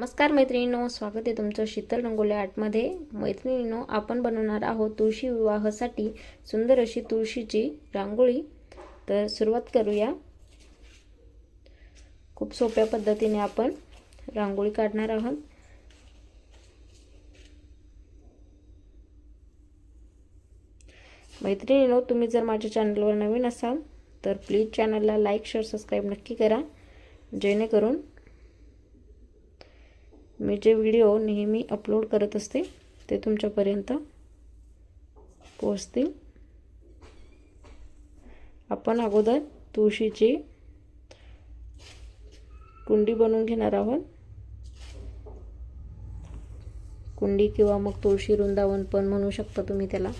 नमस्कार मैत्रिणींनो स्वागत आहे तुमचं शीतल रंगोली आर्टमध्ये मैत्रिणींनो आपण बनवणार आहोत तुळशी विवाहासाठी सुंदर अशी तुळशीची रांगोळी. तर सुरुवात करूया. खूप सोप्या पद्धतीने आपण रांगोळी काढणार आहोत. मैत्रिणींनो तुम्ही जर माझ्या चॅनलवर नवीन असाल तर प्लीज चॅनलला लाईक शेअर सबस्क्राईब नक्की करा. जेणेकरून मी जे व्हिडिओ नेहमी अपलोड करत असते ते तुमच्यापर्यंत पोचतील आपण अगोदर तुळशीची कुंडी बनवून घेणार आहोत. कुंडी किंवा मग तुळशी वृंदावन पण म्हणू शकता तुम्ही त्याला.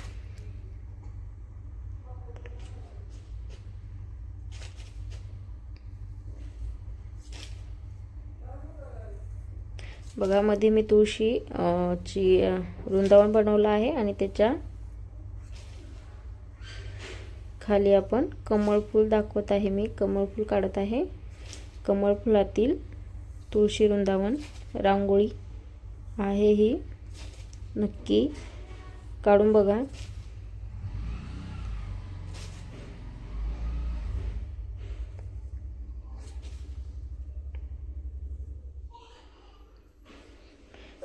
बघा मध्ये मी तुळशी ची वृंदावन बनवलं आहे आणि त्याच्याखाली आपण कमळफूल दाखवत आहे मी. कमळफूल काढत आहे. कमळफुलातील तुळशी वृंदावन रांगोळी आहे ही. नक्की काढून बघा.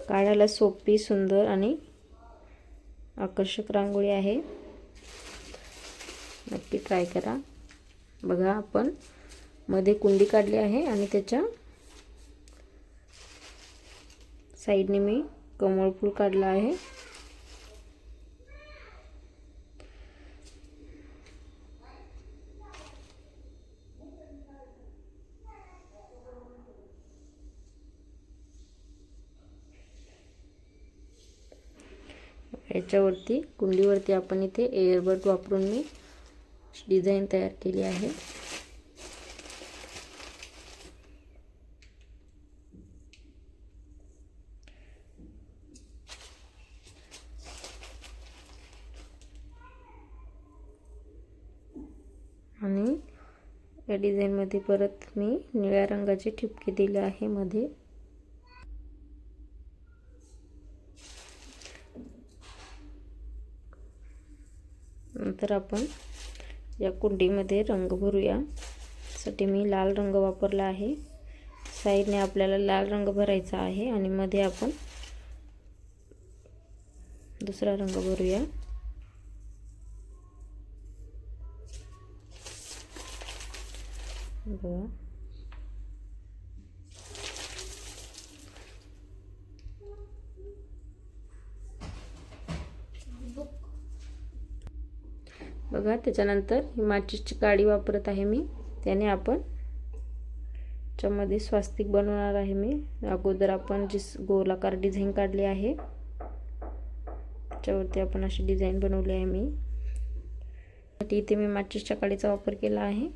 काढायला सोपी सुंदर आणि आकर्षक रांगोळी आहे. नक्की ट्राय करा. बघा आपण मध्ये कुंडी काढली आहे आणि त्याच्या साईडने मी कमळ फूल काढलं आहे. याच्यावरती कुंडीवरती आपण इथे एअरबड वापरून मी डिझाईन तयार केली आहे. आणि या डिझाईनमध्ये परत मी निळ्या रंगाचे ठिपके दिले आहे मध्ये. नंतर आपण या कुंडीमध्ये रंग भरूया. साठी मी लाल रंग वापरला आहे. साईडने आपल्याला लाल रंग भरायचा आहे आणि मध्ये आपण दुसरा रंग भरूया. बघा. बघा त्याच्यानंतर ही माचीसची काडी वापरत आहे मी. त्याने आपण त्याच्यामध्ये स्वास्तिक बनवणार आहे मी. अगोदर आपण जी गोलाकार डिझाईन काढली आहे त्याच्यावरती आपण अशी डिझाईन बनवली आहे मी. इथे मी माचीसच्या काडीचा वापर केला आहे.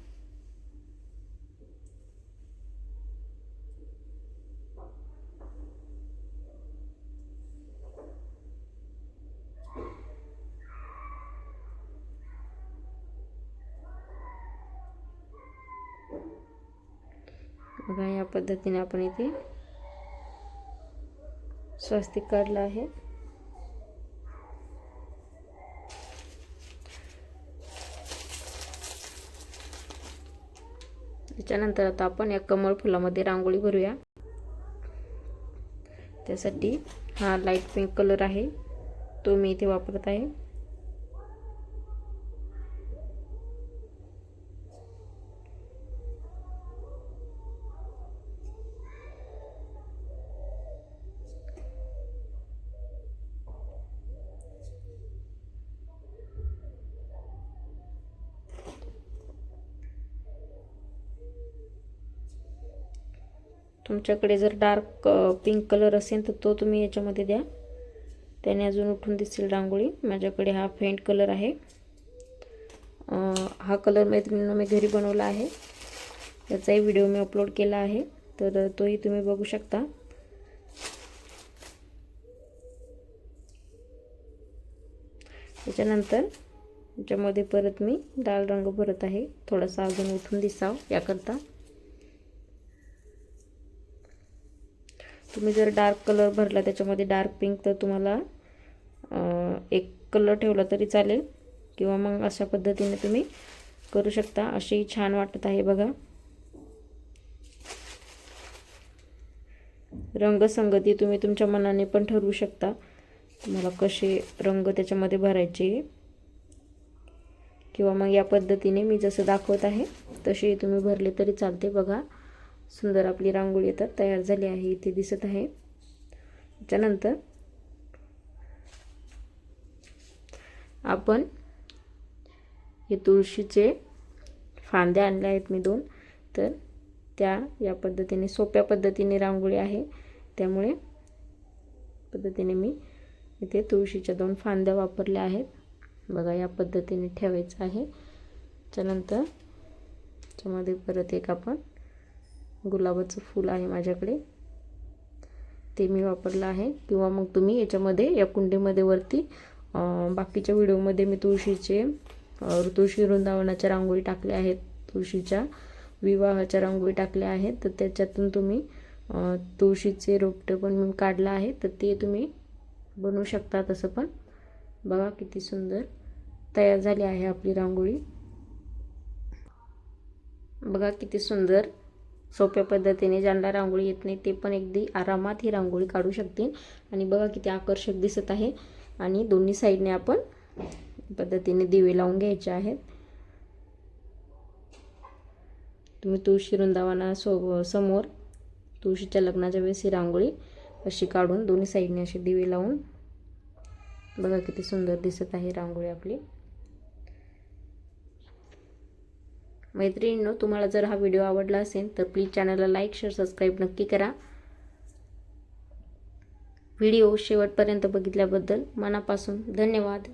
बघा या पद्धतीने आपण इथे स्वस्तिक काढलं आहे. त्याच्यानंतर आता आपण या कमळ फुलामध्ये रांगोळी भरूया. त्यासाठी हा लाइट पिंक कलर आहे. तो मी इथे वापरत आहे. तुमच्याकडे जर डार्क पिंक कलर असेल तर तो तुम्ही याच्यामध्ये द्या. त्याने अजून उठून दिसेल रांगोळी. माझ्याकडे हा फेंट कलर आहे. हा कलर मैत्रिणीनं मी घरी बनवला आहे. त्याचाही व्हिडिओ मी अपलोड केला आहे. तर तोही तुम्ही बघू शकता. त्याच्यानंतर याच्यामध्ये परत मी लाल रंग भरत आहे. थोडासा अजून उठून दिसाव याकरता. तुम्ही जर डार्क कलर भरला त्याच्यामध्ये डार्क पिंक तर तुम्हाला एक कलर ठेवला तरी चालेल. किंवा मग अशा पद्धतीने तुम्ही करू शकता. अशी छान वाटत आहे बघा. रंगसंगती तुम्ही तुमच्या मनाने पण ठरवू शकता. तुम्हाला कसे रंग त्याच्यामध्ये भरायचे किंवा मग या पद्धतीने मी जसं दाखवत आहे तसे तुम्ही भरले तरी चालते बघा. सुंदर आपली रांगोळी तर तयार झाली आहे इथे दिसत आहे. त्याच्यानंतर आपण हे तुळशीचे फांद्या आणल्या आहेत मी दोन. तर त्या या पद्धतीने सोप्या पद्धतीने रांगोळी आहे. त्यामुळे पद्धतीने मी इथे तुळशीच्या दोन फांद्या वापरल्या आहेत. बघा या पद्धतीने ठेवायचं आहे. त्यानंतर त्याच्यामध्ये परत एक आपण गुलाबाचं फूल आहे माझ्याकडे. ते मी वापरलं आहे. किंवा मग तुम्ही याच्यामध्ये या कुंडीमध्ये वरती बाकीच्या व्हिडिओमध्ये मी तुळशीचे तुळशी वृंदावनाच्या रांगोळी टाकल्या आहेत. तुळशीच्या विवाहाच्या रांगोळी टाकल्या आहेत. तर त्याच्यातून तुम्ही तुळशीचे रोपटे पण मी काढलं आहे. तर ते तुम्ही बनवू शकता तसं पण. बघा किती सुंदर तयार झाली आहे आपली रांगोळी. बघा किती सुंदर सोप्या पद्धतीने ज्यांना रांगोळी येत नाही ते पण अगदी आरामात ही रांगोळी काढू शकतील. आणि बघा किती आकर्षक दिसत आहे. आणि दोन्ही साईडने आपण पद्धतीने दिवे लावून घ्यायचे आहेत. तुम्ही तुळशी वृंदावना सो समोर तुळशीच्या लग्नाच्या वेळेस ही रांगोळी अशी काढून दोन्ही साईडने असे दिवे लावून बघा किती सुंदर दिसत आहे रांगोळी आपली. मैत्रिणींनो तुम्हाला जर हा व्हिडिओ आवडला असेल तर प्लीज चॅनलला लाईक शेअर सबस्क्राईब नक्की करा. व्हिडिओ शेवटपर्यंत बघितल्याबद्दल मनापासून धन्यवाद.